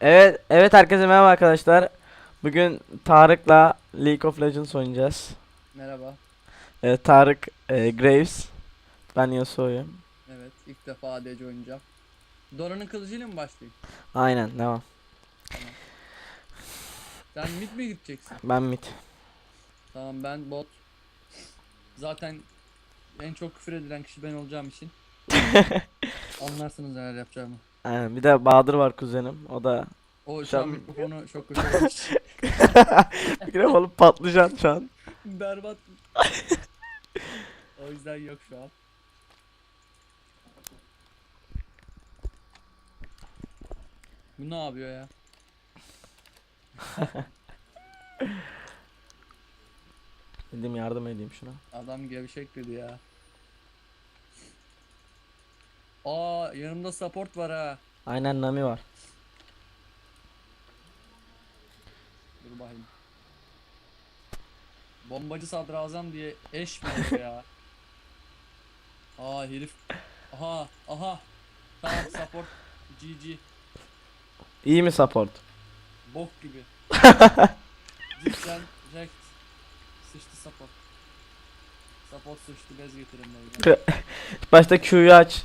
Evet, evet herkese merhaba arkadaşlar. Bugün Tarık'la League of Legends oynayacağız. Merhaba. Evet, Tarık e, Graves. Ben Yasuo'yum. Evet, ilk defa ADC oynayacağım. Dora'nın kılıcıyla mı başlayayım? Aynen, devam. Sen mid mi gideceksin? Ben mid. Tamam ben bot. Zaten en çok küfür edilen kişi ben olacağım için. Anlarsınız neler yapacağımı. Aynen, bir de Bahadır var kuzenim. O da O şu an an- mikrofonu çok kötü olmuş. mikrofonu patlıcan şu an. Berbat. o yüzden yok şu an. Bu ne yapıyor ya? Dedim yardım edeyim şuna. Adam gevşek dedi ya. Aa yanımda support var ha. Aynen Nami var. Dur bakayım. Bombacı sadrazam diye eş mi oldu ya? Aa herif. Aha aha. Tamam support. GG. İyi mi support? Bok gibi. Cidden rekt. Sıçtı support. Support sıçtı bez getirin. Başta Q'yu aç.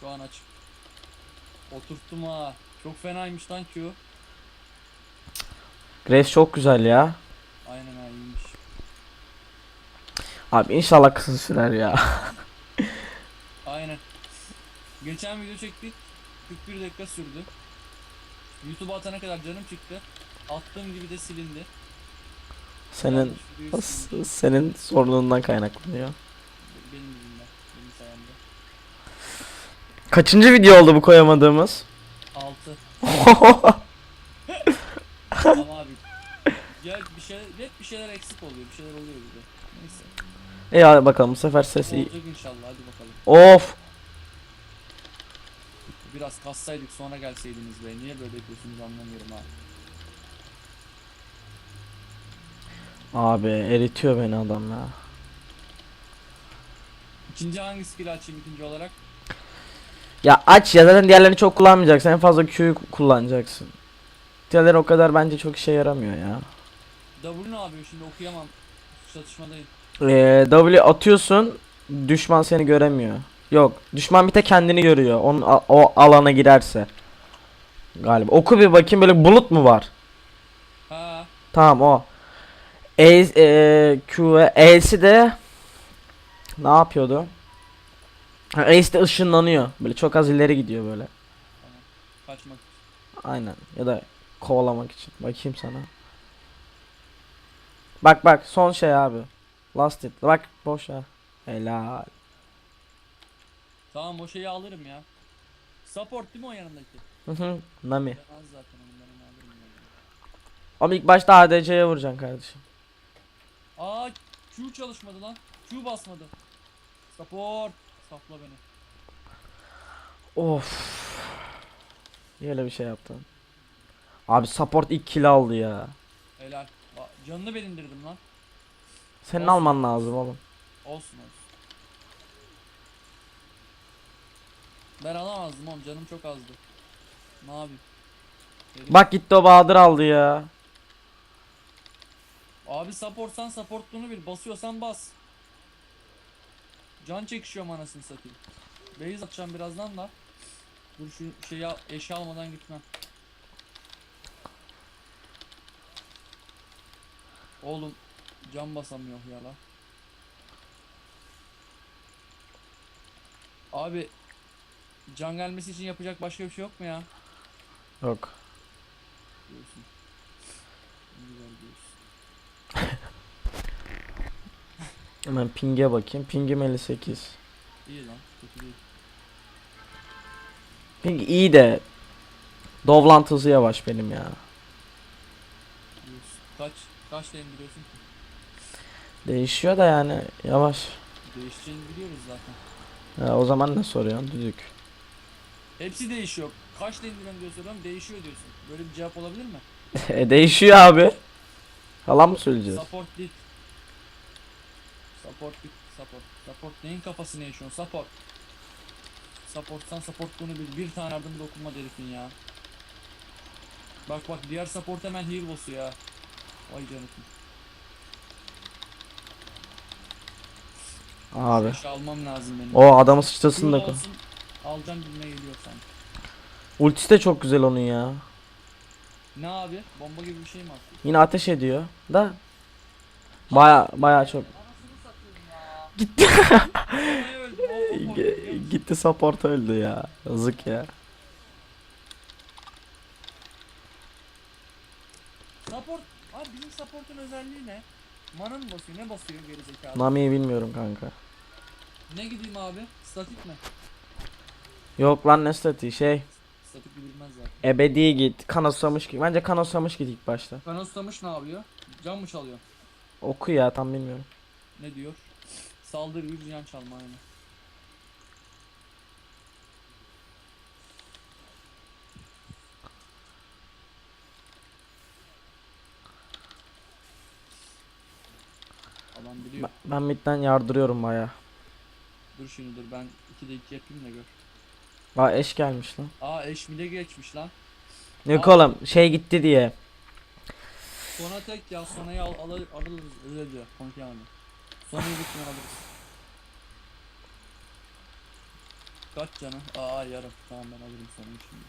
Şu an açık. Oturttum ha. Çok fenaymış lan Q. Graves çok güzel ya. Aynen ha iyiymiş. Abi inşallah kısa sürer ya. Aynen. Geçen video çektik. 41 dakika sürdü. YouTube'a atana kadar canım çıktı. Attığım gibi de silindi. Senin senin sorunundan kaynaklanıyor. Benim yüzümden. Benim sayemde. Kaçıncı video oldu bu koyamadığımız? 6. Ama abi. Ya bir şey, hep bir şeyler eksik oluyor. Bir şeyler oluyor bir de. Neyse. İyi hadi bakalım bu sefer ses iyi. Olacak inşallah. Hadi bakalım. Of. Biraz kassaydık sonra gelseydiniz be. Niye böyle yapıyorsunuz anlamıyorum ha. Abi eritiyor beni adam ya. İkinci hangi skill açayım ikinci olarak? Ya aç ya zaten diğerlerini çok kullanmayacaksın. En fazla Q'yu kullanacaksın. Diğerleri o kadar bence çok işe yaramıyor ya. W ne yapıyor şimdi okuyamam. Çatışmadayım. Ee, W atıyorsun. Düşman seni göremiyor. Yok. Düşman bir tek kendini görüyor. Onun o alana girerse. Galiba. Oku bir bakayım böyle bulut mu var? Ha. Tamam o. E, e, Q ve E'si de ne yapıyordu? Ha, Ace de ışınlanıyor. Böyle çok az ileri gidiyor böyle. Kaçmak. Aynen. Ya da kovalamak için. Bakayım sana. Bak bak son şey abi. Last hit. Bak boş ya. Helal. Tamam o şeyi alırım ya. Support değil mi o yanındaki? Hı hı. Nami. Az zaten onu alırım. Ama ilk başta ADC'ye vuracaksın kardeşim. Aa Q çalışmadı lan. Q basmadı. Support. Sapla beni. Of. Niye öyle bir şey yaptın? Abi support ilk kill aldı ya. Helal. Ba- Canını ben indirdim lan. Senin Olsun. alman lazım oğlum. Olsun olsun. Ben alamazdım oğlum canım çok azdı. Ne yapayım? Herif- Bak gitti o Bahadır aldı ya. Abi supportsan supportluğunu bil. Basıyorsan bas. Can çekişiyorum anasını satayım. Base atacağım birazdan da. Dur şu şeyi al- eşya almadan gitmem. Oğlum can basamıyor ya la. Abi can gelmesi için yapacak başka bir şey yok mu ya? Yok. Diyorsun. Ne güzel diyorsun. Hemen ping'e bakayım. Ping'im 58. İyi lan kötü değil. Ping iyi de Dovlant hızı yavaş benim ya. Kaç kaçla indiriyorsun ki? Değişiyor da yani yavaş. Değişeceğini biliyoruz zaten. Ya o zaman ne soruyorsun? Düdük. Hepsi değişiyor. Kaçla indiriyorum diyor soruyorum değişiyor diyorsun. Böyle bir cevap olabilir mi? e değişiyor abi. Yalan mı söyleyeceğiz? Support lit. Support lit. Support. Support neyin kafasını yaşıyorsun? Support. Supportsan supportluğunu bil. Bir tane yardım dokunma herifin ya. Bak bak diğer support hemen heal boss'u ya. Vay canım. Abi. Almam lazım benim. O adamı sıçrasın da. Alacağım gibime geliyor sanki. Ultisi de çok güzel onun ya. Ne abi? Bomba gibi bir şey mi attı? Yine ateş ediyor. Da. Baya baya çok. Gitti. Gitti support öldü ya. Yazık ya. Support. Abi bizim support'un özelliği ne? Mana mı basıyor? Ne basıyor gerizekalı? Nami'yi bilmiyorum kanka. Ne gideyim abi? Statik mi? Yok lan ne statiği şey. Statik bilmez zaten. Ebedi git. Kanoslamış git. Bence kanoslamış git ilk başta. Kanoslamış ne yapıyor? Can mı çalıyor? Oku ya tam bilmiyorum. Ne diyor? Saldırı bir can çalma aynı. Adam biliyor. Ben, ben midden yardırıyorum baya. Dur şimdi dur ben 2'de 2 yapayım da gör. Aa eş gelmiş lan. Aa eşmide geçmiş lan. Yok Aa. oğlum şey gitti diye. Sona tek ya sonayı al, al alırız öyle diyor konuşamadım. Sonayı bitmeyen alırız. Kaç canı? Aa yarım. Tamam ben alırım sonayı şimdi.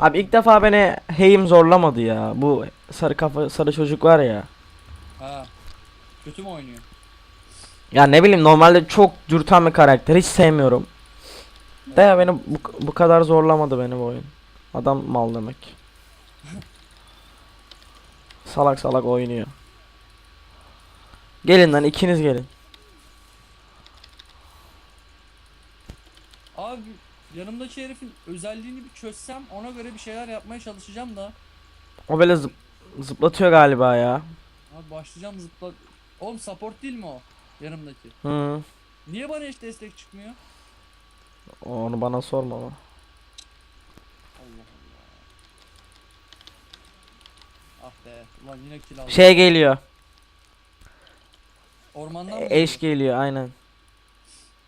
Abi ilk defa beni heyim zorlamadı ya. Bu sarı kafa sarı çocuk var ya. Ha. Kötü mü oynuyor? Ya ne bileyim normalde çok dürten bir karakter. Hiç sevmiyorum. De ya beni bu, bu kadar zorlamadı beni bu oyun. Adam mal demek. Salak salak oynuyor. Gelin lan ikiniz gelin. Abi yanımdaki herifin özelliğini bir çözsem ona göre bir şeyler yapmaya çalışacağım da. O böyle zıp- zıplatıyor galiba ya. Abi başlayacağım zıpla. Oğlum support değil mi o? Yanımdaki. Hı. Niye bana hiç destek çıkmıyor? Onu bana sorma ama. Ah be. Ulan yine kill aldım. Şey geliyor. Ormandan mı Eş geliyor? geliyor aynen.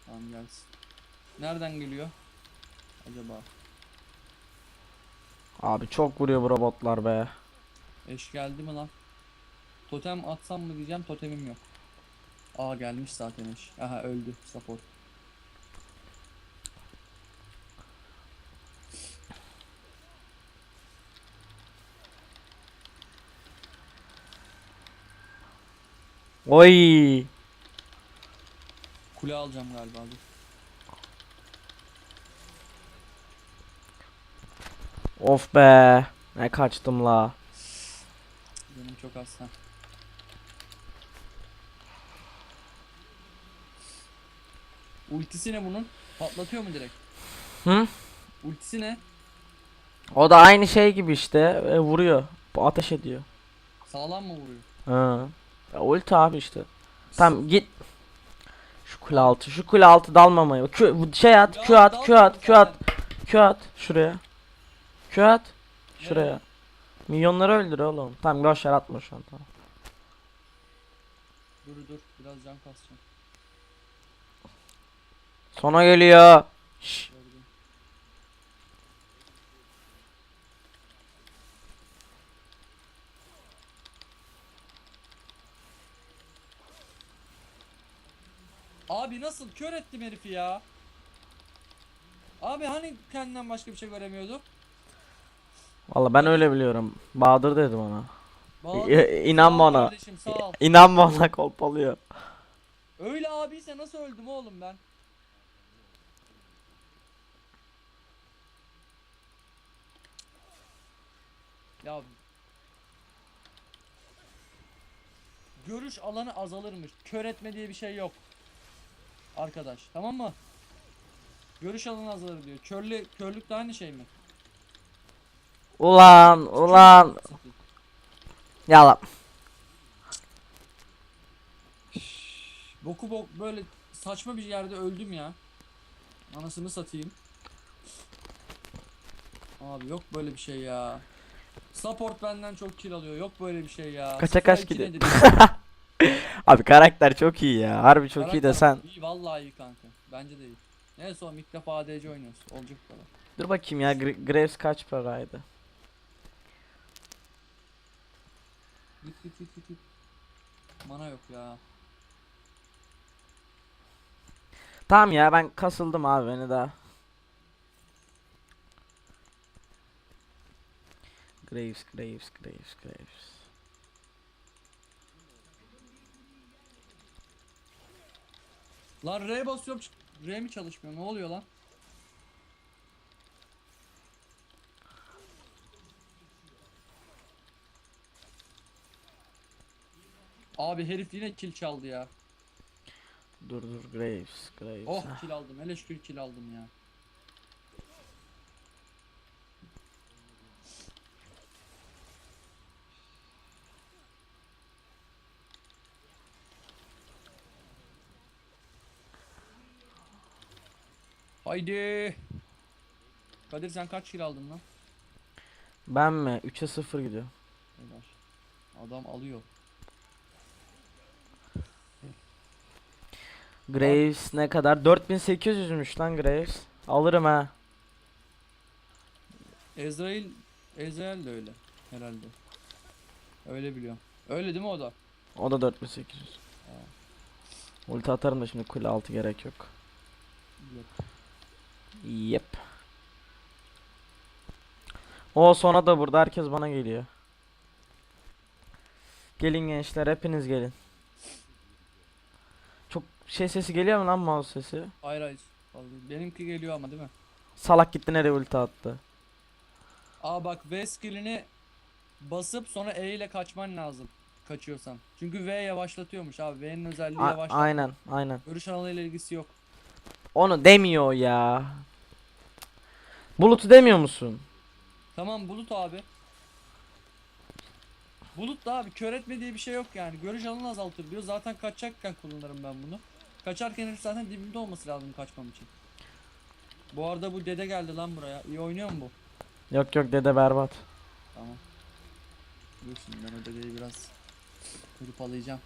Tamam gelsin. Nereden geliyor? Acaba. Abi çok vuruyor bu robotlar be. Eş geldi mi lan? Totem atsam mı diyeceğim totemim yok. Aa gelmiş zaten eş. Aha öldü support. Oy. Kule alacağım galiba dur. Of be. Ne kaçtım la. Benim çok az ha. Ultisi ne bunun? Patlatıyor mu direkt? Hı? Ultisi ne? O da aynı şey gibi işte. e, vuruyor. Ateş ediyor. Sağlam mı vuruyor? Ha. Ya ulti abi işte. Tamam git. Şu kule altı. Şu kule altı dalmamayı. Q, şey at. Q at. Q at. Q at. Q at. Şuraya. Q at. Şuraya. Milyonları öldür oğlum. Tamam boş yer atma şu an tamam. Dur dur biraz can kasacağım. Sona geliyor. Şş. Abi nasıl kör ettim herifi ya. Abi hani kendinden başka bir şey göremiyordu? Valla ben öyle biliyorum. Bahadır dedim ona. Bahadır, İ- ol ona. Kardeşim sağ ol. İnanma ona kolpalıyor. Öyle abiyse nasıl öldüm oğlum ben? Ya Görüş alanı azalırmış. Kör etme diye bir şey yok. Arkadaş, tamam mı? Görüş alanı azalır diyor. Körlü körlük de aynı şey mi? Ulan ulan. Yala. Boku bok böyle saçma bir yerde öldüm ya. Anasını satayım. Abi yok böyle bir şey ya. Support benden çok kill alıyor. Yok böyle bir şey ya. Kaça kaç gidiyor? Abi karakter çok iyi ya. Harbi çok iyi Karakter desen. İyi vallahi iyi kanka. Bence de iyi. Neyse oğlum ilk defa ADC oynuyoruz. Olacak kadar. Dur bakayım ya Gra- Graves kaç paraydı? Git git git git git. Mana yok ya. Tamam ya ben kasıldım abi beni daha. Graves, Graves, Graves, Graves. Lan R basıyorum. R mi çalışmıyor? Ne oluyor lan? Abi herif yine kill çaldı ya. Dur dur Graves, Graves. Oh kill aldım. Hele şükür kill aldım ya. Haydi. Kadir sen kaç kill aldın lan? Ben mi? 3'e 0 gidiyor. Helal. Adam alıyor. Graves ne kadar? 4800'müş lan Graves. Alırım ha. Ezrail Ezrail de öyle herhalde. Öyle biliyorum. Öyle değil mi o da? O da 4800. Ulti atarım da şimdi kule altı gerek yok. Yok. Yep. O sonra da burada herkes bana geliyor. Gelin gençler hepiniz gelin. Çok şey sesi geliyor mu lan mouse sesi? Hayır hayır. Vallahi Benimki geliyor ama değil mi? Salak gitti nereye ulti attı. Aa bak V skillini basıp sonra E ile kaçman lazım. Kaçıyorsan. Çünkü V yavaşlatıyormuş abi. V'nin özelliği A- yavaşlat. aynen aynen. Görüş alanıyla ilgisi yok. Onu demiyor ya. Bulutu demiyor musun? Tamam bulut abi. Bulut da abi kör etme diye bir şey yok yani. Görüş alanını azaltır diyor. Zaten kaçacakken kullanırım ben bunu. Kaçarken herif zaten dibimde olması lazım kaçmam için. Bu arada bu dede geldi lan buraya. İyi oynuyor mu bu? Yok yok dede berbat. Tamam. Dur şimdi ben o dedeyi biraz hırpalayacağım.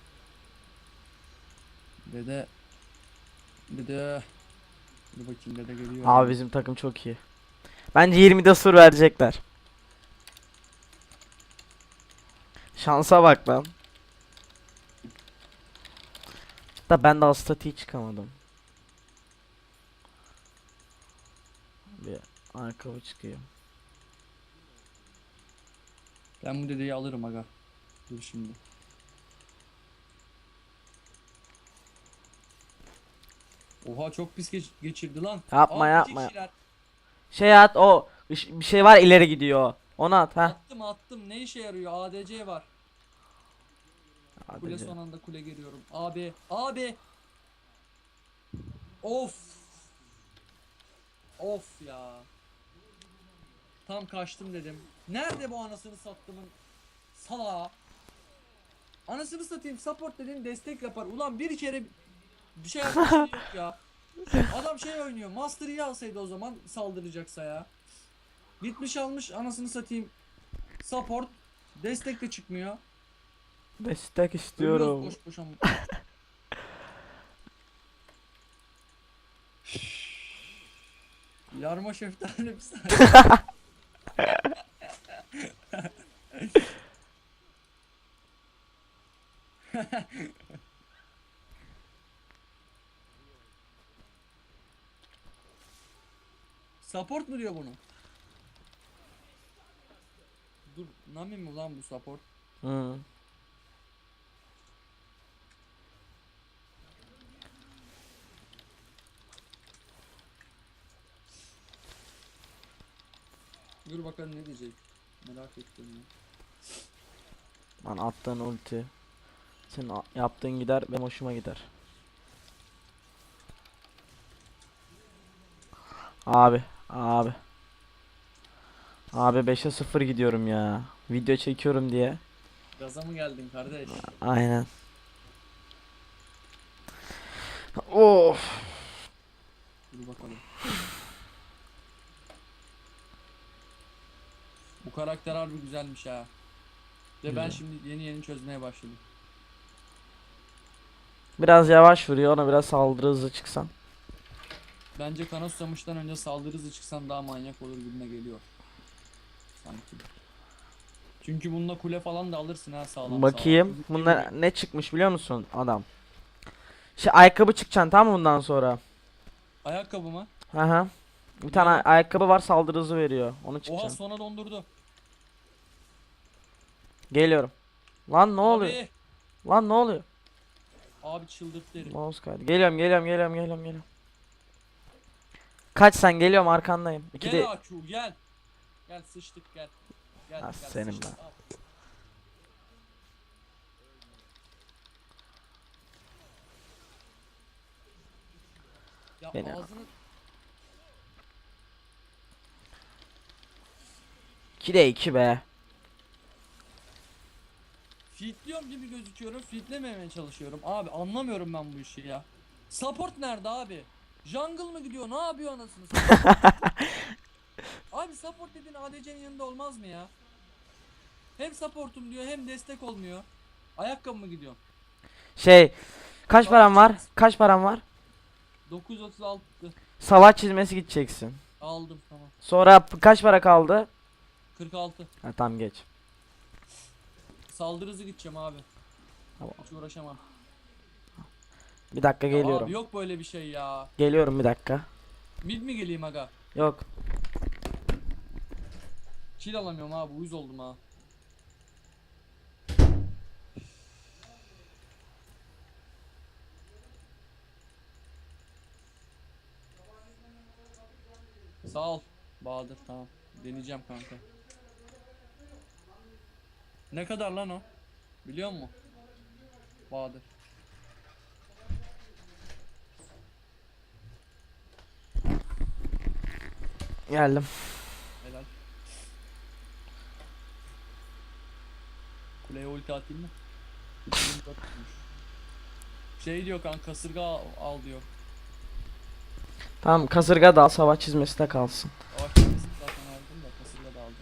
Dede Dede Dur bakayım dede geliyor. Abi bizim takım çok iyi. Bence 20'de sur verecekler. Şansa bak lan. Da ben de statiği çıkamadım. Bir ayakkabı çıkayım. Ben bu dedeyi alırım aga. Dur şimdi. Oha çok pis geç- geçirdi lan. Yapma, Aa, yapma. kişiler. Şey at o bir şey var ileri gidiyor. Onu at ha. Attım attım. Ne işe yarıyor? ADC var. Kule Hadi. son anda kule geliyorum. Abi. Abi. Of. Of ya. Tam kaçtım dedim. Nerede bu anasını sattımın salağı? Anasını satayım support dediğin destek yapar. Ulan bir kere bir şey yapmış yok ya. Adam şey oynuyor. Master Yi alsaydı o zaman saldıracaksa ya. Gitmiş almış anasını satayım. Support destek de çıkmıyor. Destek istiyorum. Ölüyoruz boş boş ama. Yarma şeftali bir saniye. Support mu diyor bunu? Dur, Nami mi lan bu support? Hı. Dur bakalım ne diyecek. Merak ettim ya. Lan attığın ulti. Senin yaptığın gider benim hoşuma gider. Abi, abi. Abi 5'e 0 gidiyorum ya. Video çekiyorum diye. Gaza mı geldin kardeş? Aynen. Of. Dur bakalım. Bu karakter harbi güzelmiş ha. Ve ben şimdi yeni yeni çözmeye başladım. Biraz yavaş vuruyor ona biraz saldırı hızı çıksan. Bence kana susamıştan önce saldırı hızı çıksan daha manyak olur gibime geliyor. Sanki. Çünkü bununla kule falan da alırsın ha sağlam Bakayım. sağlam. Bunlar ne çıkmış biliyor musun adam? Şey ayakkabı çıkacaksın tamam mı bundan sonra? Ayakkabı mı? Hı hı. Bir tane ay- ayakkabı var saldırı hızı veriyor. Onu Oha çıkacaksın. sona dondurdu. Geliyorum. Lan ne oluyor? Abi, Lan ne oluyor? abi çıldırttı herif. Mouse kaydı. Geliyorum geliyorum geliyorum geliyorum geliyorum. Kaç sen geliyorum arkandayım. İki Gel de Aku gel. Gel sıçtık gel. Gel, Ha, gel senin ben. Ya Beni ağzını 2 de 2 be. fitliyorum gibi gözüküyorum. Fitlememeye çalışıyorum. Abi anlamıyorum ben bu işi ya. Support nerede abi? Jungle mı gidiyor? Ne yapıyor anasını? Abi support dediğin ADC'nin yanında olmaz mı ya? Hem supportum diyor hem destek olmuyor. Ayakkabı mı gidiyor? Şey kaç param var? Kaç param var? 936 Savaş çizmesi gideceksin. aldım tamam. Sonra kaç para kaldı? 46. Ha tamam geç. Saldırı hızı gideceğim abi. Tamam. Hiç uğraşamam. Bir dakika Ya geliyorum. Abi yok böyle bir şey ya. Geliyorum bir dakika. Mid mi geleyim aga? Yok. Kill alamıyorum abi uyuz oldum ha. Sağ ol Bahadır tamam. Deneyeceğim kanka. Ne kadar lan o? Biliyor musun? Bahadır. Geldim. Helal. Kuleye ulti atayım mı? 24 tutmuş. Şey diyor kan kasırga al, al diyor. Tamam kasırga da al savaş çizmesi de kalsın. Yavaş çizmesini zaten aldım da kasırga da aldım.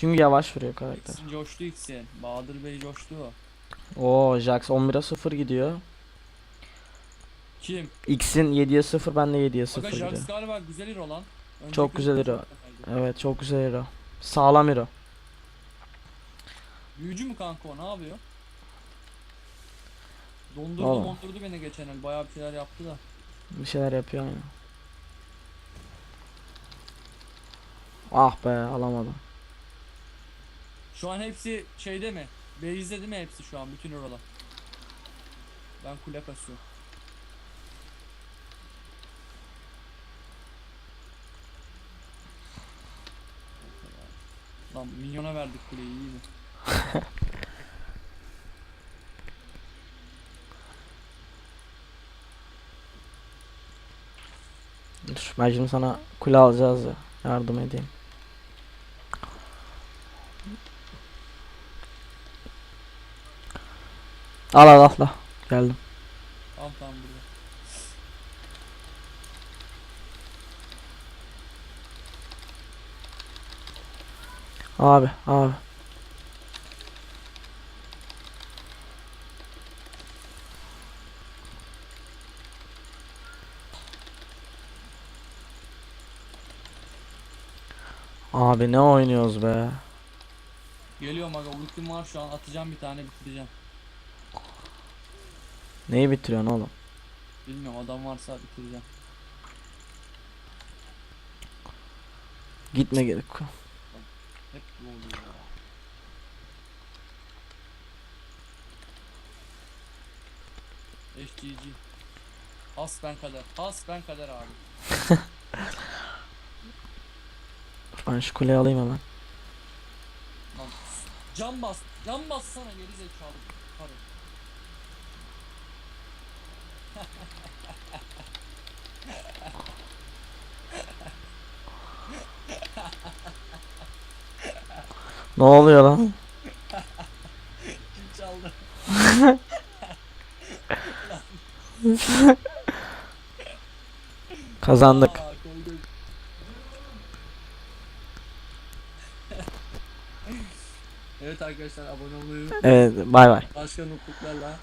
Çünkü yavaş vuruyor karakter. X'in coştu X'in. Bahadır Bey coştu. Oo Jax 11'e 0 gidiyor. Kim? X'in 7'ye 0 ben de 7'ye 0 Aga gidiyor. Jax galiba güzel hero lan. Önceki Çok güzel hero. Evet çok güzel hero. Sağlam hero. Büyücü mü kanka o ne yapıyor? Dondurdu Oğlum. mondurdu beni geçen el. Bayağı bir şeyler yaptı da. Bir şeyler yapıyor yani. Ah be alamadım. Şu an hepsi şeyde mi? Base'de değil mi hepsi şu an bütün hero'lar? Ben kule kasıyorum. Lan minyona verdik kuleyi iyi mi? Dur şimdi sana kule alacağız ya. Yardım edeyim. Al al. al. Geldim. Tamam tamam burada. Abi abi. Abi ne oynuyoruz be? Geliyorum aga ultim var şu an atacağım bir tane bitireceğim. Neyi bitiriyorsun oğlum? Bilmiyorum adam varsa bitireceğim. Gitme gerek. Hep bu oluyor ya. HGG. Has ben kader. Has ben kader abi. Ben şu kuleyi alayım hemen. Lan cam bas. Cam bassana geri zekalı. Karı. Ne oluyor lan? Kim çaldı? Kazandık. Aa. Evet arkadaşlar abone olmayı. Evet bay bay. Başka mutluluklarla.